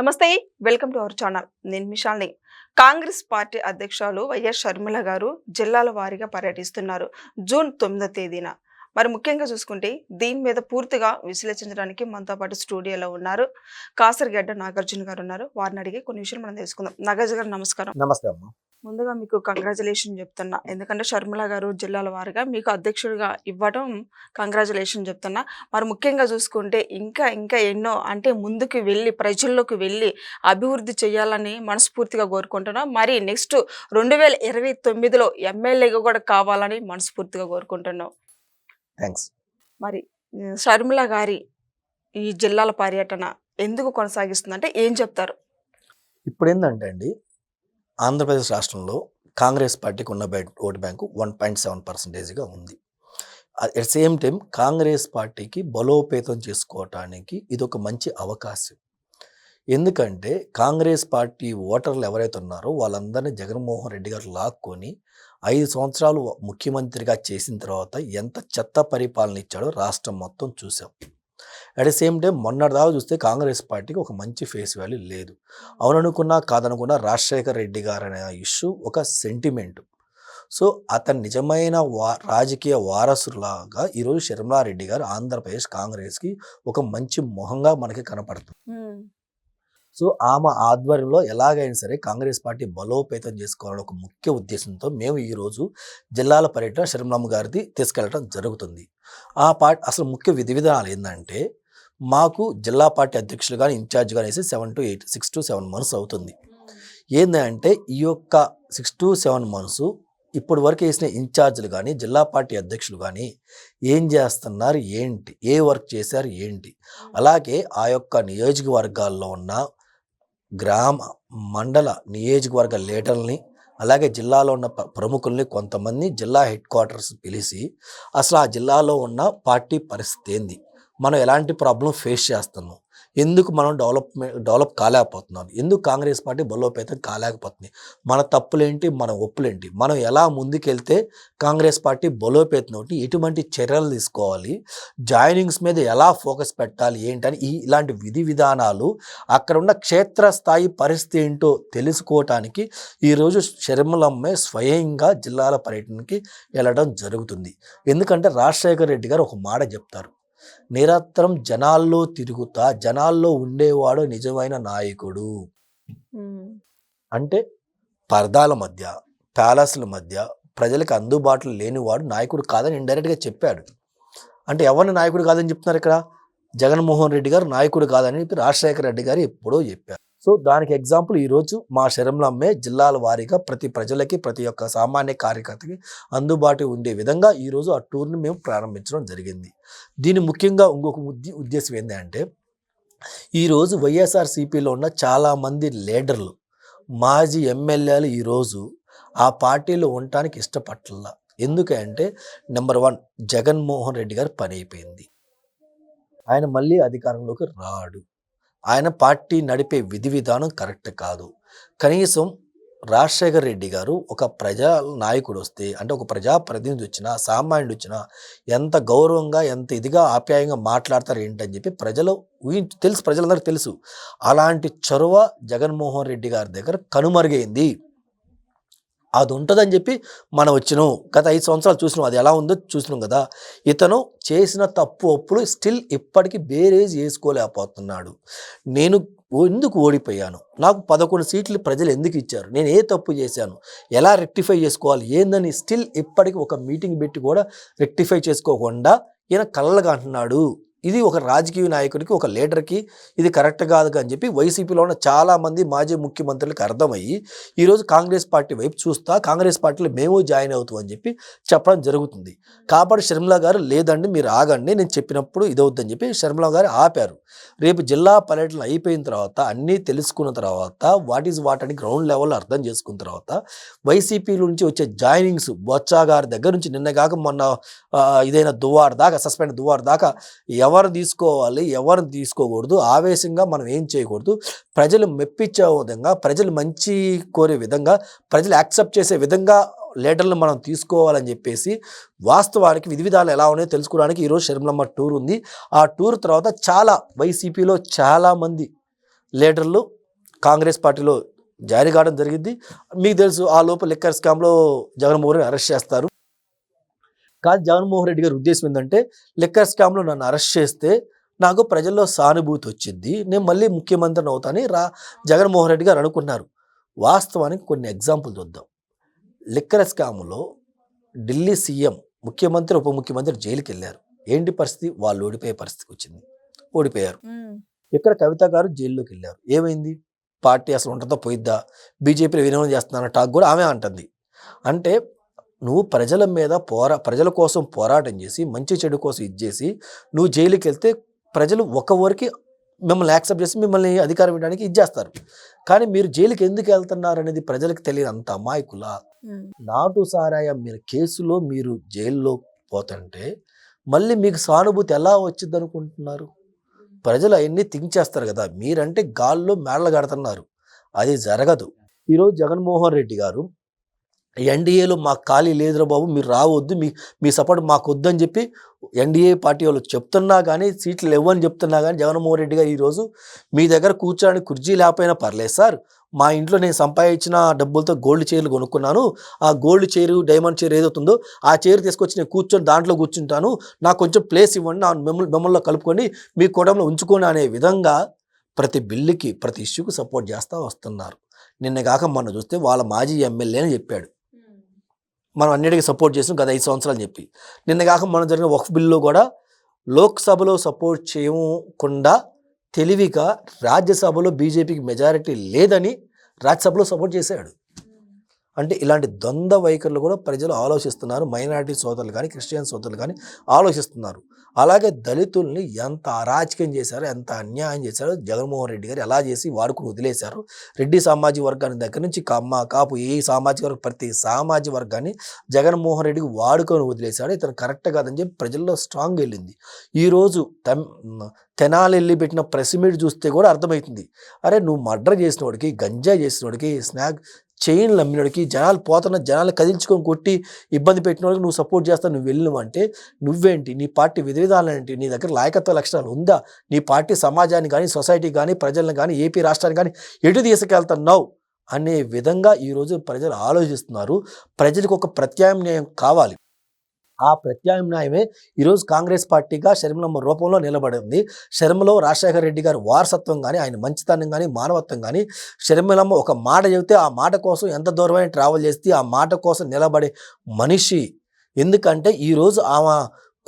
నమస్తే welcome to our channel. నేను మిషాల్ని కాంగ్రెస్ పార్టీ అధ్యక్షులు వైఎస్ షర్మిల గారు జిల్లాల వారీగా పర్యటిస్తున్నారు జూన్ తొమ్మిదో తేదీన. మరి ముఖ్యంగా చూసుకుంటే దీని మీద పూర్తిగా విశ్లేషించడానికి మనతో పాటు స్టూడియోలో ఉన్నారు కాసరగడ్డ నాగార్జున గారు ఉన్నారు. వారిని అడిగి కొన్ని విషయాలు మనం తెలుసుకుందాం. నాగార్జున గారు నమస్కారం. నమస్తే అమ్మ. ముందుగా మీకు కంగ్రాచులేషన్ చెప్తున్నా. ఎందుకంటే షర్మిల గారు జిల్లాల వారిగా మీకు అధ్యక్షుడిగా ఇవ్వడం కంగ్రాచులేషన్ చెప్తున్నా. మరి ముఖ్యంగా చూసుకుంటే ఇంకా ఇంకా ఎన్నో అంటే ముందుకు వెళ్ళి ప్రజల్లోకి వెళ్ళి అభివృద్ధి చేయాలని మనస్ఫూర్తిగా కోరుకుంటున్నాం. మరి నెక్స్ట్ రెండు వేల ఇరవై తొమ్మిదిలో ఎమ్మెల్యేగా కూడా కావాలని మనస్ఫూర్తిగా కోరుకుంటున్నాం. థ్యాంక్స్ మరి షర్మిల గారి ఈ జిల్లాల పర్యటన ఎందుకు కొనసాగిస్తుందంటే ఏం చెప్తారు? ఇప్పుడు ఏంటంటే అండి ఆంధ్రప్రదేశ్ రాష్ట్రంలో కాంగ్రెస్ పార్టీకి ఉన్న bat vote bank one point seven పర్సెంటేజ్గా ఉంది. అట్ సేమ్ టైం కాంగ్రెస్ పార్టీకి బలోపేతం చేసుకోవటానికి ఇది ఒక మంచి అవకాశం. ఎందుకంటే కాంగ్రెస్ పార్టీ ఓటర్లు ఎవరైతే ఉన్నారో వాళ్ళందరినీ జగన్మోహన్ రెడ్డి గారు లాక్కొని ఐదు సంవత్సరాలు ముఖ్యమంత్రిగా చేసిన తర్వాత ఎంత చెత్త పరిపాలన ఇచ్చాడో రాష్ట్రం మొత్తం చూసాం. అట్ ద సేమ్ టైం మొన్నటిదాకా చూస్తే కాంగ్రెస్ పార్టీకి ఒక మంచి ఫేస్ వాల్యూ లేదు. అవుననుకున్నా కాదనుకున్నా రాజశేఖర్ రెడ్డి గారు అనే ఇష్యూ ఒక సెంటిమెంట్ సో అతని నిజమైన వా రాజకీయ వారసులాగా ఈరోజు శర్మలారెడ్డి గారు ఆంధ్రప్రదేశ్ కాంగ్రెస్కి ఒక మంచి మొహంగా మనకి కనపడుతుంది. Hmm. సో ఆమె ఆధ్వర్యంలో ఎలాగైనా సరే కాంగ్రెస్ పార్టీ బలోపేతం చేసుకోవాలని ఒక ముఖ్య ఉద్దేశంతో మేము ఈరోజు జిల్లాల పర్యటన శర్మలమ్మ గారిది తీసుకెళ్ళడం జరుగుతుంది. ఆ పార్టీ అసలు ముఖ్య విధి విధానాలు ఏంటంటే మాకు జిల్లా పార్టీ అధ్యక్షులు కానీ ఇన్ఛార్జ్ కానీ వేసి seven to eight six to seven months అవుతుంది. ఏంటంటే ఈ యొక్క సిక్స్ టు సెవెన్ మంత్స్ ఇప్పటి వరకు వేసిన ఇన్ఛార్జీలు కానీ జిల్లా పార్టీ అధ్యక్షులు కానీ ఏం చేస్తున్నారు ఏంటి? ఏ వర్క్ చేశారు ఏంటి? అలాగే ఆ యొక్క నియోజకవర్గాల్లో ఉన్న గ్రామ మండల నియోజకవర్గ లీడర్ని అలాగే జిల్లాలో ఉన్న ప్ర- ప్రముఖుల్ని కొంతమంది జిల్లా హెడ్ క్వార్టర్స్ పిలిచి అసలు ఆ జిల్లాలో ఉన్న పార్టీ పరిస్థితి ఏంది? మనం ఎలాంటి ప్రాబ్లం ఫేస్ చేస్తున్నాం? ఎందుకు మనం డెవలప్మెంట్ డెవలప్ కాలేకపోతున్నాం? ఎందుకు కాంగ్రెస్ పార్టీ బలోపేతం కాలేకపోతుంది? మన తప్పులేంటి? మన ఒప్పులేంటి? మనం ఎలా ముందుకెళ్తే కాంగ్రెస్ పార్టీ బలోపేతం ఒకటి ఎటువంటి చర్యలు తీసుకోవాలి? జాయినింగ్స్ మీద ఎలా ఫోకస్ పెట్టాలి? ఏంటని ఈ ఇలాంటి విధి విధానాలు అక్కడ ఉన్న క్షేత్రస్థాయి పరిస్థితి ఏంటో తెలుసుకోవటానికి ఈరోజు శర్మలమ్మే స్వయంగా జిల్లాల పర్యటనకి వెళ్ళడం జరుగుతుంది. ఎందుకంటే రాజశేఖర రెడ్డి గారు ఒక మాట చెప్తారు. నిరంతరం జనాల్లో తిరుగుతా జనాల్లో ఉండేవాడు నిజమైన నాయకుడు. అంటే పరదాల మధ్య ప్యాలెస్ల మధ్య ప్రజలకు అందుబాటులో లేనివాడు నాయకుడు కాదని ఇండైరెక్ట్గా చెప్పాడు. అంటే ఎవరిని నాయకుడు కాదని చెప్తున్నారు ఇక్కడ? జగన్మోహన్ రెడ్డి గారు నాయకుడు కాదని చెప్పి రాజశేఖర రెడ్డి గారు ఎప్పుడో చెప్పారు. సో దానికి ఎగ్జాంపుల్ ఈరోజు మా శరంలమ్మే జిల్లాల వారీగా ప్రతి ప్రజలకి ప్రతి ఒక్క సామాన్య కార్యకర్తకి అందుబాటు ఉండే విధంగా ఈరోజు ఆ టూర్ని మేము ప్రారంభించడం జరిగింది. దీని ముఖ్యంగా ఇంకొక ఉద్దే ఉద్దేశం ఏంటంటే ఈరోజు వైఎస్ఆర్సీపీలో ఉన్న చాలామంది లీడర్లు మాజీ ఎమ్మెల్యేలు ఈరోజు ఆ పార్టీలో ఉండటానికి ఇష్టపట్ల ఎందుకంటే నెంబర్ వన్ జగన్మోహన్ రెడ్డి గారు పని అయిపోయింది. ఆయన మళ్ళీ అధికారంలోకి రాడు. ఆయన పార్టీ నడిపే విధి విధానం కరెక్ట్ కాదు. కనీసం రాజశేఖర్ రెడ్డి గారు ఒక ప్రజా నాయకుడు వస్తే అంటే ఒక ప్రజాప్రతినిధి వచ్చినా సామాన్యుడు వచ్చినా ఎంత గౌరవంగా ఎంత ఇదిగా ఆప్యాయంగా మాట్లాడతారు ఏంటని చెప్పి ప్రజలు ఊహించి తెలుసు ప్రజలందరికీ తెలుసు. అలాంటి చొరవ జగన్మోహన్ రెడ్డి గారి దగ్గర కనుమరుగైంది. అది ఉంటుందని చెప్పి మనం వచ్చినాం. గత ఐదు సంవత్సరాలు చూసినాం. అది ఎలా ఉందో చూసినాం కదా. ఇతను చేసిన తప్పు అప్పులు స్టిల్ ఇప్పటికీ బేరేజ్ వేసుకోలేకపోతున్నాడు నేను ఓ- ఎందుకు ఓడిపోయాను? నాకు పదకొండు సీట్లు ప్రజలు ఎందుకు ఇచ్చారు? నేను ఏ తప్పు చేశాను? ఎలా రెక్టిఫై చేసుకోవాలి? ఏందని స్టిల్ ఇప్పటికి ఒక మీటింగ్ పెట్టి కూడా రెక్టిఫై చేసుకోకుండా ఈయన కళ్ళగా అంటున్నాడు. ఇది ఒక రాజకీయ నాయకుడికి ఒక లీడర్కి ఇది కరెక్ట్ కాదు అని చెప్పి వైసీపీలో ఉన్న చాలామంది మాజీ ముఖ్యమంత్రులకు అర్థమయ్యి ఈరోజు కాంగ్రెస్ పార్టీ వైపు చూస్తా కాంగ్రెస్ పార్టీలో మేము జాయిన్ అవుతామని చెప్పి చెప్పడం జరుగుతుంది. కాబట్టి షర్మిల గారు లేదండి మీరు ఆగండి నేను చెప్పినప్పుడు ఇదవుద్దని చెప్పి షర్మిల గారు ఆపారు. రేపు జిల్లా పర్యటన అయిపోయిన తర్వాత అన్నీ తెలుసుకున్న తర్వాత వాట్ ఈజ్ వాట్ అని గ్రౌండ్ లెవెల్లో అర్థం చేసుకున్న తర్వాత వైసీపీ నుంచి వచ్చే జాయినింగ్స్ బొత్సా గారి దగ్గర నుంచి నిన్న కాక మొన్న ఆ, ఇదైన దువార్ దాకా సస్పెండ్ దువార్ దాకా ఎవరు తీసుకోవాలి ఎవరు తీసుకోకూడదు ఆవేశంగా మనం ఏం చేయకూడదు. ప్రజలు మెప్పించే విధంగా ప్రజలు మంచి కోరే విధంగా ప్రజలు యాక్సెప్ట్ చేసే విధంగా లీడర్లు మనం తీసుకోవాలని చెప్పేసి వాస్తవానికి విధి విధాలు ఎలా ఉన్నాయో తెలుసుకోవడానికి ఈరోజు షర్మిలమ్మ టూర్ ఉంది. ఆ టూర్ తర్వాత చాలా వైసీపీలో చాలామంది లీడర్లు కాంగ్రెస్ పార్టీలో జారీ కావడం జరిగింది. మీకు తెలుసు ఆ లోపు లిక్కర్ స్కామ్లో జగన్మోహన్ అరెస్ట్ చేస్తారు. కాదు జగన్మోహన్ రెడ్డి గారి ఉద్దేశం ఏంటంటే లిక్కర్ స్కామ్లో నన్ను అరెస్ట్ చేస్తే నాకు ప్రజల్లో సానుభూతి వచ్చింది నేను మళ్ళీ ముఖ్యమంత్రిని అవుతానని రా జగన్మోహన్ రెడ్డి గారు అనుకున్నారు. వాస్తవానికి కొన్ని ఎగ్జాంపుల్ చూద్దాం. లిక్కర్ స్కామ్లో ఢిల్లీ సీఎం ముఖ్యమంత్రి ఉప ముఖ్యమంత్రి జైలుకి వెళ్ళారు ఏంటి పరిస్థితి? వాళ్ళు ఓడిపోయే పరిస్థితి వచ్చింది. ఓడిపోయారు. ఇక్కడ కవిత గారు జైల్లోకి వెళ్ళారు ఏమైంది? పార్టీ అసలు ఉంటుందో పోయిద్దా? బీజేపీలో వినియోగం చేస్తున్నాన టాక్ కూడా ఆమె అంటుంది. అంటే నువ్వు ప్రజల మీద పోరా ప్రజల కోసం పోరాటం చేసి మంచి చెడు కోసం ఇచ్చేసి నువ్వు జైలుకి వెళ్తే ప్రజలు ఒక ఊరికి మిమ్మల్ని యాక్సెప్ట్ చేసి మిమ్మల్ని అధికారం ఇవ్వడానికి ఇచ్చేస్తారు కానీ మీరు జైలుకి ఎందుకు వెళ్తున్నారు అనేది ప్రజలకు తెలియదు అంత అమాయకులా నాటు సారాయ మీరు కేసులో మీరు జైల్లో పోతుంటే మళ్ళీ మీకు సానుభూతి ఎలా వచ్చింది అనుకుంటున్నారు? ప్రజలు అవన్నీ థింక్ చేస్తారు కదా మీరంటే గాల్లో మేడలు కడుతున్నారు. అది జరగదు. ఈరోజు జగన్మోహన్ రెడ్డి గారు ఎన్డీఏలో మాకు ఖాళీ లేదురా బాబు మీరు రావద్దు మీ మీ సపోర్ట్ మాకు వద్దని చెప్పి ఎన్డీఏ పార్టీ వాళ్ళు చెప్తున్నా కానీ సీట్లు లేవని చెప్తున్నా కానీ జగన్మోహన్ రెడ్డి గారు ఈరోజు మీ దగ్గర కూర్చోడానికి కుర్చీ లేకపోయినా పర్లేదు సార్. మా ఇంట్లో నేను సంపాదించిన డబ్బులతో గోల్డ్ చైర్లు కొనుక్కున్నాను. ఆ గోల్డ్ చైర్ డైమండ్ చైర్ ఏదవుతుందో ఆ చైర్ తీసుకొచ్చి నేను కూర్చొని దాంట్లో కూర్చుంటాను. నాకు కొంచెం ప్లేస్ ఇవ్వండి నా మిమ్మల్ని మిమ్మల్ని కలుపుకొని మీ కూడంలో ఉంచుకొని అనే విధంగా ప్రతి బిల్లుకి ప్రతి ఇష్యూకి సపోర్ట్ చేస్తూ వస్తున్నారు. నిన్న కాక మొన్న చూస్తే వాళ్ళ మాజీ ఎమ్మెల్యే అని చెప్పాడు. మనం అన్నిటికీ సపోర్ట్ చేసాం గత ఐదు సంవత్సరాలు చెప్పి. నిన్న కాక మనం జరిగిన వక్ఫ్ బిల్లులో కూడా లోక్సభలో సపోర్ట్ చేయకుండా తెలివిగా రాజ్యసభలో బీజేపీకి మెజారిటీ లేదని రాజ్యసభలో సపోర్ట్ చేశాడు. అంటే ఇలాంటి ద్వంద్వ వైఖరులు కూడా ప్రజలు ఆలోచిస్తున్నారు. మైనారిటీ సోదరులు కానీ క్రిస్టియన్ సోదరులు కానీ ఆలోచిస్తున్నారు. అలాగే దళితుల్ని ఎంత అరాచకం చేశారో ఎంత అన్యాయం చేశారో జగన్మోహన్ రెడ్డి గారు ఎలా చేసి వాడుకుని వదిలేశారు? రెడ్డి సామాజిక వర్గాన్ని దగ్గర నుంచి కమ్మ కాపు ఏ సామాజిక వర్గం ప్రతి సామాజిక వర్గాన్ని జగన్మోహన్ రెడ్డికి వాడుకొని వదిలేశాడు. ఇతను కరెక్ట్ కాదని చెప్పి ప్రజల్లో స్ట్రాంగ్ వెళ్ళింది. ఈరోజు తమ్ తెనాలి వెళ్ళి పెట్టిన ప్రెస్ మీట్ చూస్తే కూడా అర్థమవుతుంది. అరే నువ్వు మర్డర్ చేసిన వాడికి గంజా చేసిన వాడికి స్నాక్ చైన్లు అమ్మినోడికి జనాలు పోతున్న జనాలు కదిల్చుకొని కొట్టి ఇబ్బంది పెట్టిన వాళ్ళకి నువ్వు సపోర్ట్ చేస్తావు నువ్వు వెళ్ళినవు అంటే నువ్వేంటి? నీ పార్టీ విధి ఏంటి? నీ దగ్గర లాయకత్వ లక్షణాలు ఉందా? నీ పార్టీ సమాజాన్ని కానీ సొసైటీ కానీ ప్రజలను కానీ ఏపీ రాష్ట్రాన్ని కానీ ఎటు తీసుకెళ్తున్నావు? అనే విధంగా ఈరోజు ప్రజలు ఆలోచిస్తున్నారు. ప్రజలకు ఒక ప్రత్యామ్నాయం కావాలి. ఆ ప్రత్యామ్నాయమే ఈరోజు కాంగ్రెస్ పార్టీగా శర్మలమ్మ రూపంలో నిలబడింది శర్మలో రాజశేఖర రెడ్డి గారి వారసత్వం కానీ ఆయన మంచితనం కానీ మానవత్వం కానీ శర్మలమ్మ ఒక మాట చెబితే ఆ మాట కోసం ఎంత దూరమైన ట్రావెల్ చేస్తే ఆ మాట కోసం నిలబడే మనిషి. ఎందుకంటే ఈరోజు ఆమె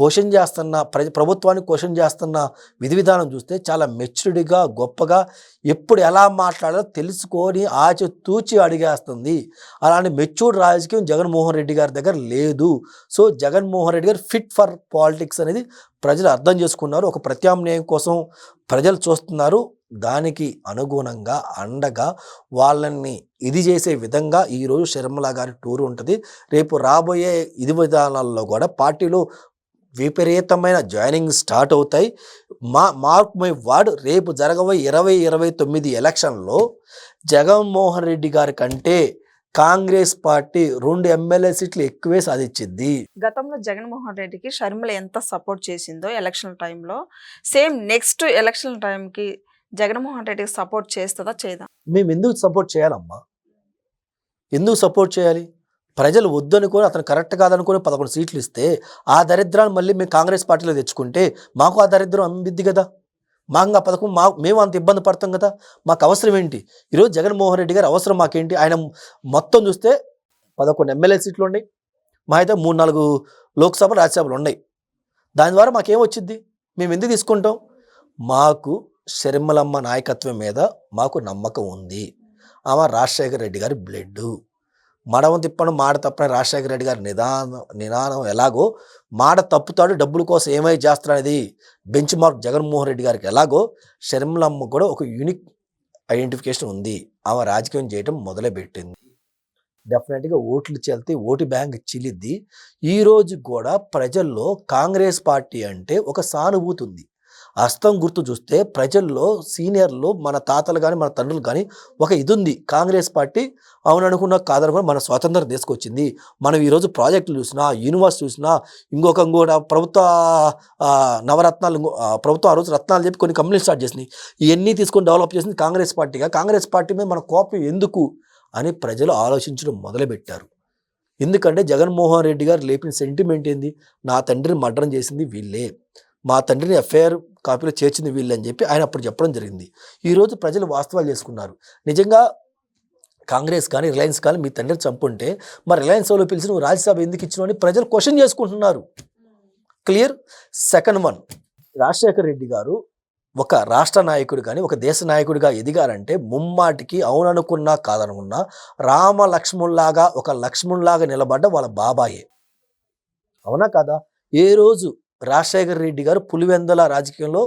క్వశ్చన్ చేస్తున్న ప్ర ప్రభుత్వాన్ని క్వశ్చన్ చేస్తున్న విధి విధానం చూస్తే చాలా మెచ్యూర్డ్గా గొప్పగా ఎప్పుడు ఎలా మాట్లాడాలో తెలుసుకొని ఆచి తూచి అడిగేస్తుంది. అలాంటి మెచ్యూర్డ్ రాజకీయం జగన్మోహన్ రెడ్డి గారి దగ్గర లేదు. సో జగన్మోహన్ రెడ్డి గారు ఫిట్ ఫర్ పాలిటిక్స్ అనేది ప్రజలు అర్థం చేసుకున్నారు. ఒక ప్రత్యామ్నాయం కోసం ప్రజలు చూస్తున్నారు. దానికి అనుగుణంగా అండగా వాళ్ళని ఇది చేసే విధంగా ఈరోజు శర్మల గారి టూర్ ఉంటుంది. రేపు రాబోయే ఇది విధానాల్లో కూడా పార్టీలో విపరీతమైన జాయినింగ్ స్టార్ట్ అవుతాయి. మా మార్క్ మై వార్డ్ రేపు జరగబోయే ఇరవై ఇరవై తొమ్మిది ఎలక్షన్లో జగన్మోహన్ రెడ్డి గారి కంటే కాంగ్రెస్ పార్టీ రెండు ఎమ్మెల్యే సీట్లు ఎక్కువే సాధించింది. గతంలో జగన్మోహన్ రెడ్డికి షర్మిల ఎంత సపోర్ట్ చేసిందో ఎలక్షన్ టైంలో సేమ్ నెక్స్ట్ ఎలక్షన్ టైంకి జగన్మోహన్ రెడ్డికి సపోర్ట్ చేస్తుందా చేయదా? మేము ఎందుకు సపోర్ట్ చేయాలమ్మా? ఎందుకు సపోర్ట్ చేయాలి? ప్రజలు వద్దనుకొని అతను కరెక్ట్ కాదనుకొని పదకొండు సీట్లు ఇస్తే ఆ దరిద్రాన్ని మళ్ళీ మేము కాంగ్రెస్ పార్టీలో తెచ్చుకుంటే మాకు ఆ దరిద్రం అమ్మిద్ది కదా? మాకు ఆ పథకం మా మేము అంత ఇబ్బంది పడతాం కదా? మాకు అవసరం ఏంటి? ఈరోజు జగన్మోహన్ రెడ్డి గారు అవసరం మాకేంటి? ఆయన మొత్తం చూస్తే పదకొండు ఎమ్మెల్యే సీట్లు ఉన్నాయి. మా అయితే మూడు నాలుగు లోక్సభ రాజ్యసభలు ఉన్నాయి. దాని ద్వారా మాకేం వచ్చింది మేము ఎందుకు తీసుకుంటాం? మాకు శర్మలమ్మ నాయకత్వం మీద మాకు నమ్మకం ఉంది. ఆమె రాజశేఖర రెడ్డి గారి బ్లడ్ మడవం తిప్పడం మాట తప్పని రాజశేఖర రెడ్డి గారి నిదానం నిదానం ఎలాగో మాట తప్పుతాడు డబ్బుల కోసం ఏమై చేస్తాడనేది బెంచ్ మార్క్ జగన్మోహన్ రెడ్డి గారికి ఎలాగో షర్మిలమ్మ కూడా ఒక యూనిక్ ఐడెంటిఫికేషన్ ఉంది. ఆమె రాజకీయం చేయడం మొదలుపెట్టింది. డెఫినెట్గా ఓట్లు చెల్తే ఓటు బ్యాంక్ చిలిద్ది. ఈ రోజు కూడా ప్రజల్లో కాంగ్రెస్ పార్టీ అంటే ఒక సానుభూతి ఉంది. హస్తం గుర్తు చూస్తే ప్రజల్లో సీనియర్లు మన తాతలు కానీ మన తండ్రులు కానీ ఒక ఇది ఉంది కాంగ్రెస్ పార్టీ అవుననుకున్న కాదనుకున్న మన స్వాతంత్రం తీసుకొచ్చింది. మనం ఈరోజు ప్రాజెక్టులు చూసినా యూనివర్సిటీ చూసినా ఇంకొక ఇంకోట ప్రభుత్వ నవరత్నాలు ఆ, ప్రభుత్వం ఆ రోజు రత్నాలు చెప్పి కొన్ని కంపెనీలు స్టార్ట్ చేసినాయి. ఇవన్నీ తీసుకొని డెవలప్ చేసింది కాంగ్రెస్ పార్టీగా. కాంగ్రెస్ పార్టీ మీద మన కోపం ఎందుకు? అని ప్రజలు ఆలోచించడం మొదలుపెట్టారు. ఎందుకంటే జగన్మోహన్ రెడ్డి గారు లేపిన సెంటిమెంట్ ఏంది? నా తండ్రిని మర్డరం చేసింది వీళ్ళే. మా తండ్రిని ఎఫ్ఐఆర్ కాపీలో చేర్చింది వీళ్ళని చెప్పి ఆయన అప్పుడు చెప్పడం జరిగింది. ఈరోజు ప్రజలు వాస్తవాలు చేసుకున్నారు. నిజంగా కాంగ్రెస్ కానీ రిలయన్స్ కానీ మీ తండ్రిని చంపుంటే మరి రిలయన్స్ వాళ్ళు పిలిచి నువ్వు రాజ్యసభ ఎందుకు ఇచ్చినావు అని ప్రజలు క్వశ్చన్ చేసుకుంటున్నారు. Clear? Second one. Rajasekhar Reddy గారు ఒక రాష్ట్ర నాయకుడు కానీ ఒక దేశ నాయకుడిగా ఎదిగారంటే ముమ్మాటికి అవుననుకున్నా కాదనుకున్నా రామ లక్ష్మణ్లాగా ఒక లక్ష్మణ్లాగా నిలబడ్డ వాళ్ళ బాబాయే. అవునా కాదా? ఏ రోజు రాజశేఖర రెడ్డి గారు పులివెందల రాజకీయంలో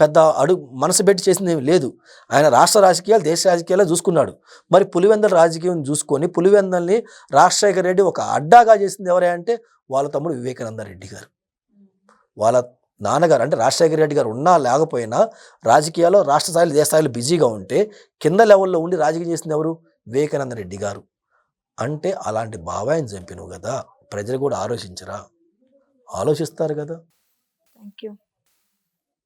పెద్ద అడుగు మనసు పెట్టి చేసింది ఏమీ లేదు. ఆయన రాష్ట్ర రాజకీయాలు దేశ రాజకీయాలు చూసుకున్నాడు. మరి పులివెందల రాజకీయం చూసుకొని పులివెందల్ని రాజశేఖర రెడ్డి ఒక అడ్డాగా చేసింది ఎవరే అంటే వాళ్ళ తమ్ముడు వివేకానంద రెడ్డి గారు. వాళ్ళ నాన్నగారు అంటే రాజశేఖర రెడ్డి గారు ఉన్నా లేకపోయినా రాజకీయాల్లో రాష్ట్ర స్థాయిలో దేశ స్థాయిలో బిజీగా ఉంటే కింద లెవెల్లో ఉండి రాజకీయం చేసింది ఎవరు? వివేకానంద రెడ్డి గారు. అంటే అలాంటి బాబాయిని చంపినవు కదా. ప్రజలు కూడా ఆలోచించరా? ఆలోచిస్తారు కదా. Thank you